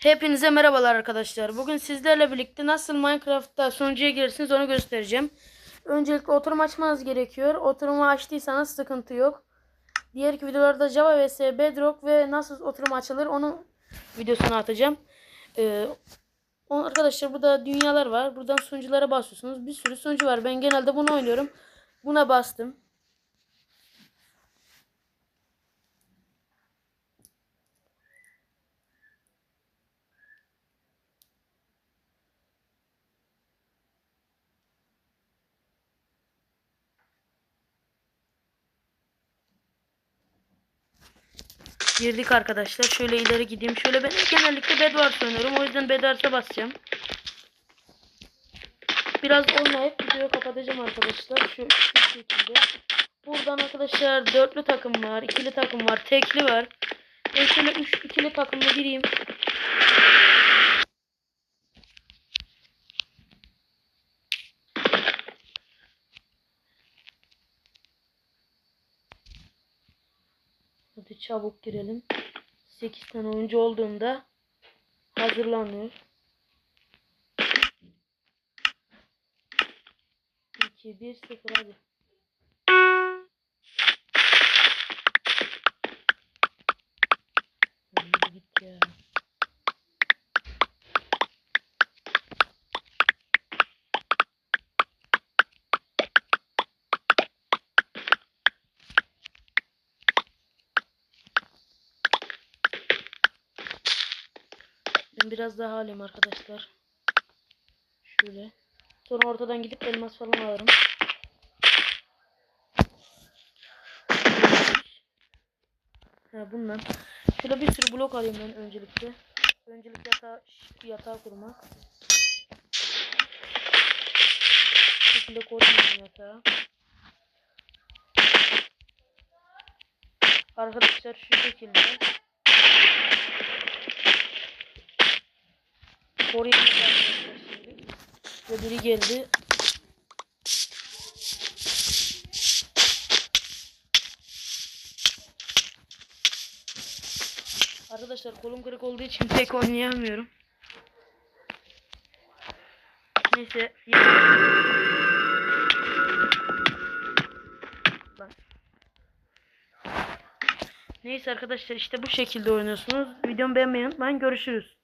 Hepinize merhabalar arkadaşlar. Bugün sizlerle birlikte nasıl Minecraft'ta sunucuya girirsiniz onu göstereceğim. Öncelikle oturum açmanız gerekiyor. Oturumu açtıysanız sıkıntı yok. Diğer videolarda Java vs Bedrock ve nasıl oturum açılır onun videosunu atacağım. Ee, arkadaşlar burada dünyalar var. Buradan sunuculara basıyorsunuz. Bir sürü sunucu var. Ben genelde bunu oynuyorum. Buna bastım. Girdik arkadaşlar. Şöyle ileri gideyim. Şöyle ben genellikle Bedwars oynuyorum. O yüzden Bedwars'a basacağım. Biraz oynayıp videoyu kapatacağım arkadaşlar. Şu, şu şekilde. Buradan arkadaşlar dörtlü takım var. ikili takım var. Tekli var. Ben şöyle üç ikili takımla gireyim. Hadi çabuk girelim. 8 tane oyuncu olduğunda hazırlanıyor. 2 1 0 hadi. Git ya. Ben biraz daha alayım arkadaşlar. Şöyle. Sonra ortadan gidip elmas falan alırım. Ha bundan. Şöyle bir sürü blok alayım ben öncelikle. Öncelik yatağı, yatağı kurmak. Şekilde koyayım yatağı. Arkadaşlar şu şekilde. Koruyayım şimdi. Biri geldi. Arkadaşlar kolum kırık olduğu için pek oynayamıyorum. Neyse. Neyse arkadaşlar işte bu şekilde oynuyorsunuz. Videomu beğenmeyi unutmayın. Görüşürüz.